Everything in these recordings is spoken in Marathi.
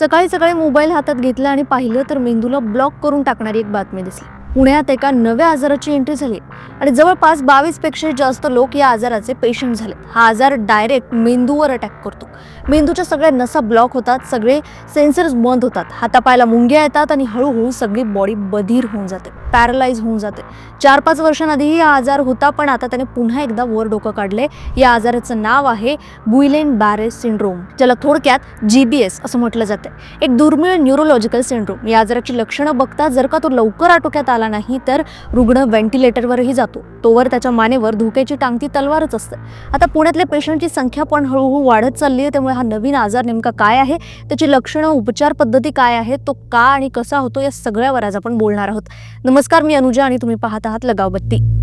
सकाळी सकाळी मोबाईल हातात घेतला आणि पाहिलं तर मेंदूला ब्लॉक करून टाकणारी एक बातमी दिसली. पुण्यात एका नव्या आजाराची एंट्री झाली. आणि जवळपास बावीसपेक्षा जास्त लोक या आजाराचे पेशंट झाले. हा आजार डायरेक्ट मेंदूवर अटॅक करतो. मेंदूच्या सगळ्या नसा ब्लॉक होतात सगळे सेन्सर्स बंद होतात. हातापायला मुंग्या येतात आणि हळूहळू सगळी बॉडी बधीर होऊन जाते पॅरलाइज होऊन जाते. चार पाच वर्षांआधीही हा आजार होता पण आता त्याने पुन्हा एकदा वर डोकं काढले. या आजाराचं नाव आहे बुईलेन बॅरेस सिंड्रोम ज्याला थोडक्यात जी बी एस असं म्हटलं जातं. एक दुर्मिळ न्यूरोलॉजिकल सिंड्रोम या आजाराची लक्षणं बघता जर का तो लवकर आटोक्यात आला नाही तर रुग्ण व्हेंटिलेटरवरही जातो. तोवर त्याच्या मानेवर धोक्याची टांगती तलवारच असते. आता पुण्यातल्या पेशंटची संख्या पण हळूहळू वाढत चालली आहे. त्यामुळे हा नवीन आजार नेमका काय आहे? त्याची लक्षणं उपचार पद्धती काय आहे तो का आणि कसा होतो? या सगळ्यावर आज आपण बोलणार आहोत. नमस्कार मी अनुजा आणि तुम्ही पाहत आहात लगावबत्ती.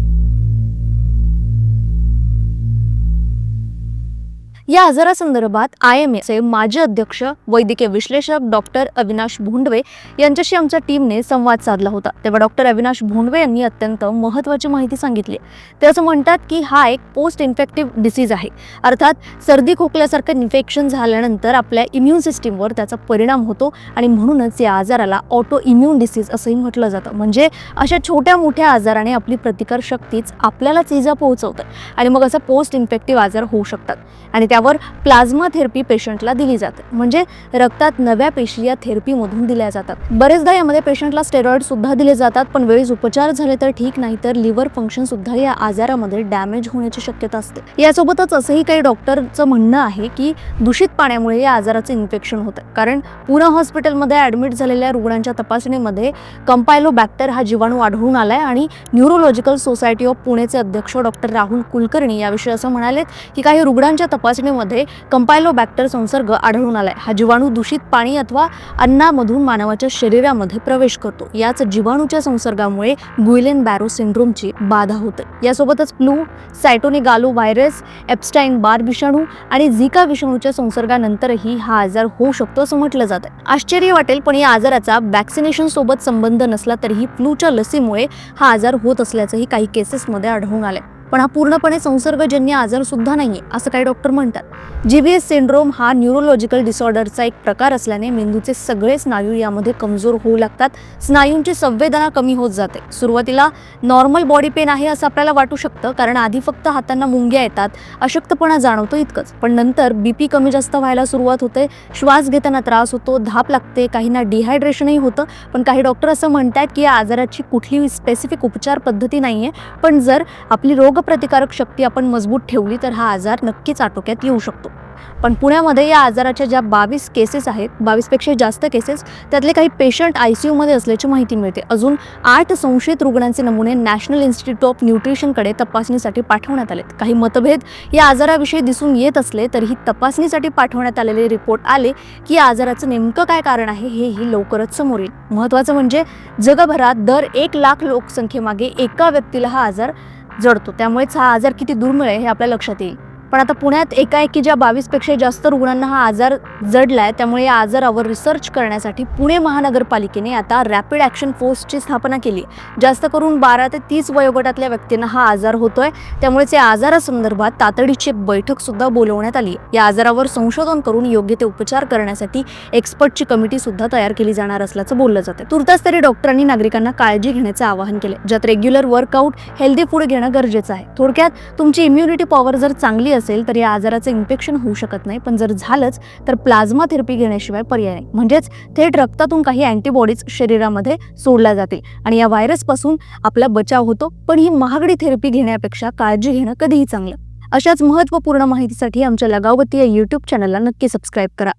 या आजारासंदर्भात आय एम एचे माजी अध्यक्ष वैद्यकीय विश्लेषक डॉक्टर अविनाश भोंडवे यांच्याशी आमच्या टीमने संवाद साधला होता. तेव्हा डॉक्टर अविनाश भोंडवे यांनी अत्यंत महत्त्वाची माहिती सांगितली. ते असं म्हणतात की हा एक पोस्ट इन्फेक्टिव्ह डिसीज आहे. अर्थात सर्दी खोकल्यासारखं इन्फेक्शन झाल्यानंतर आपल्या इम्युन सिस्टीमवर त्याचा परिणाम होतो आणि म्हणूनच या आजाराला ऑटो इम्युन डिसीज असंही म्हटलं जातं. म्हणजे अशा छोट्या मोठ्या आजाराने आपली प्रतिकार शक्तीच आपल्यालाच इजा पोहोचवतं आणि मग असा पोस्ट इन्फेक्टिव्ह आजार होऊ शकतात. आणि त्या त्यावर प्लाझ्मा थेरपी पेशंटला दिली जाते. म्हणजे रक्तात नव्या पेशी या थेरपीमधून दिल्या जातात. बरेचदा यामध्ये पेशंटला स्टेरॉइड सुद्धा दिले जातात पण वेळेस उपचार झाले तर ठीक नाही तर लिव्हर फंक्शन सुद्धा या आजारामध्ये डॅमेज होण्याची शक्यता असते. यासोबतच असंही काही डॉक्टरचं म्हणणं आहे की दूषित पाण्यामुळे या आजाराचं इन्फेक्शन होतं. कारण पुणे हॉस्पिटलमध्ये ॲडमिट झालेल्या रुग्णांच्या तपासणीमध्ये कंपायलोबॅक्टर हा जीवाणू आढळून आलाय आणि न्यूरोलॉजिकल सोसायटी ऑफ पुणेचे अध्यक्ष डॉक्टर राहुल कुलकर्णी याविषयी असं म्हणाले की काही रुग्णांच्या तपासणी तपासणीमध्ये कंपायलोबॅक्टर संसर्ग आढळून आलाय. हा जीवाणू दूषित पाणी अथवा अन्नामधून मानवाच्या शरीरामध्ये प्रवेश करतो. याच जीवाणूच्या संसर्गामुळे गुइलेन बॅरो सिंड्रोमची बाधा होते. यासोबतच फ्लू सायटोनिगालो व्हायरस एप्स्टाईन बार विषाणू आणि झिका विषाणूच्या संसर्गानंतरही हा आजार होऊ शकतो असं म्हटलं जातं आश्चर्य वाटेल पण या आजाराचा वॅक्सिनेशन सोबत संबंध नसला तरीही फ्लूच्या लसीमुळे हा आजार होत असल्याचंही काही केसेसमध्ये आढळून आलंय. पण हा पूर्णपणे संसर्गजन्य आजार सुद्धा आहे असं काही डॉक्टर म्हणतात. जी वी एस सिंड्रोम हा न्यूरोलॉजिकल डिसऑर्डरचा एक प्रकार असल्याने मेंदूचे सगळे स्नायू यामध्ये कमजोर होऊ लागतात. स्नायूंची संवेदना कमी होत जाते. सुरुवातीला नॉर्मल बॉडी पेन आहे असं आपल्याला वाटू शकतं कारण आधी फक्त हातांना मुंग्या येतात अशक्तपणा जाणवतो इतकंच. पण नंतर बीपी कमी जास्त व्हायला सुरुवात होते श्वास घेताना त्रास होतो धाप लागते काहींना डिहायड्रेशनही होतं. पण काही डॉक्टर असं म्हणतात की या आजाराची कुठली स्पेसिफिक उपचार पद्धती नाही आहे पण जर आपली रोग रोगप्रतिकारक शक्ती आपण मजबूत ठेवली तर हा आजार नक्कीच आटोक्यात येऊ शकतो. पण पुण्यामध्ये या आजाराच्या ज्या बावीस केसेस आहेत बावीसपेक्षा जास्त केसेस त्यातले काही पेशंट आय सी यूमध्ये असल्याची माहिती मिळते. अजून आठ संशयित रुग्णांचे नमुने नॅशनल इन्स्टिट्यूट ऑफ न्यूट्रिशनकडे तपासणीसाठी पाठवण्यात आलेत. काही मतभेद या आजाराविषयी दिसून येत असले तरीही तपासणीसाठी पाठवण्यात आलेले रिपोर्ट आले की या आजाराचं नेमकं काय कारण आहे हेही लवकरच समोर येईल. महत्त्वाचं म्हणजे जगभरात दर एक लाख लोकसंख्येमागे एका व्यक्तीला हा आजार जडतो. त्यामुळेच हा आजार किती दुर्मिळ आहे हे आपल्या लक्षात येईल. पण आता पुण्यात एकाएकी ज्या बावीसपेक्षा जास्त रुग्णांना हा आजार जडला आहे त्यामुळे या आजारावर रिसर्च करण्यासाठी पुणे महानगरपालिकेने आता रॅपिड ॲक्शन फोर्सची स्थापना केली. जास्त करून बारा ते तीस वयोगटातल्या व्यक्तींना हा आजार होतोय. त्यामुळेच या आजारासंदर्भात तातडीची बैठकसुद्धा बोलवण्यात आली. या आजारावर संशोधन करून योग्य ते उपचार करण्यासाठी एक्सपर्टची कमिटी सुद्धा तयार केली जाणार असल्याचं बोललं जातं तुर्तास तरी डॉक्टरांनी नागरिकांना काळजी घेण्याचं आवाहन केले ज्यात रेग्युलर वर्कआउट हेल्दी फूड घेणं गरजेचं आहे. थोडक्यात तुमची इम्युनिटी पॉवर जर चांगली असेल तर या आजाराचं इन्फेक्शन होऊ शकत नाही. पण जर झालंच तर प्लाझ्मा थेरपी घेण्याशिवाय पर्याय नाही. म्हणजेच थेट रक्तातून काही अँटीबॉडीज शरीरामध्ये सोडल्या जातील. आणि या व्हायरसपासून आपला बचाव होतो. पण ही महागडी थेरपी घेण्यापेक्षा काळजी घेणं कधीही चांगलं. अशाच महत्त्वपूर्ण माहितीसाठी आमच्या लगावती या यूट्यूब चॅनलला नक्की सबस्क्राईब करा.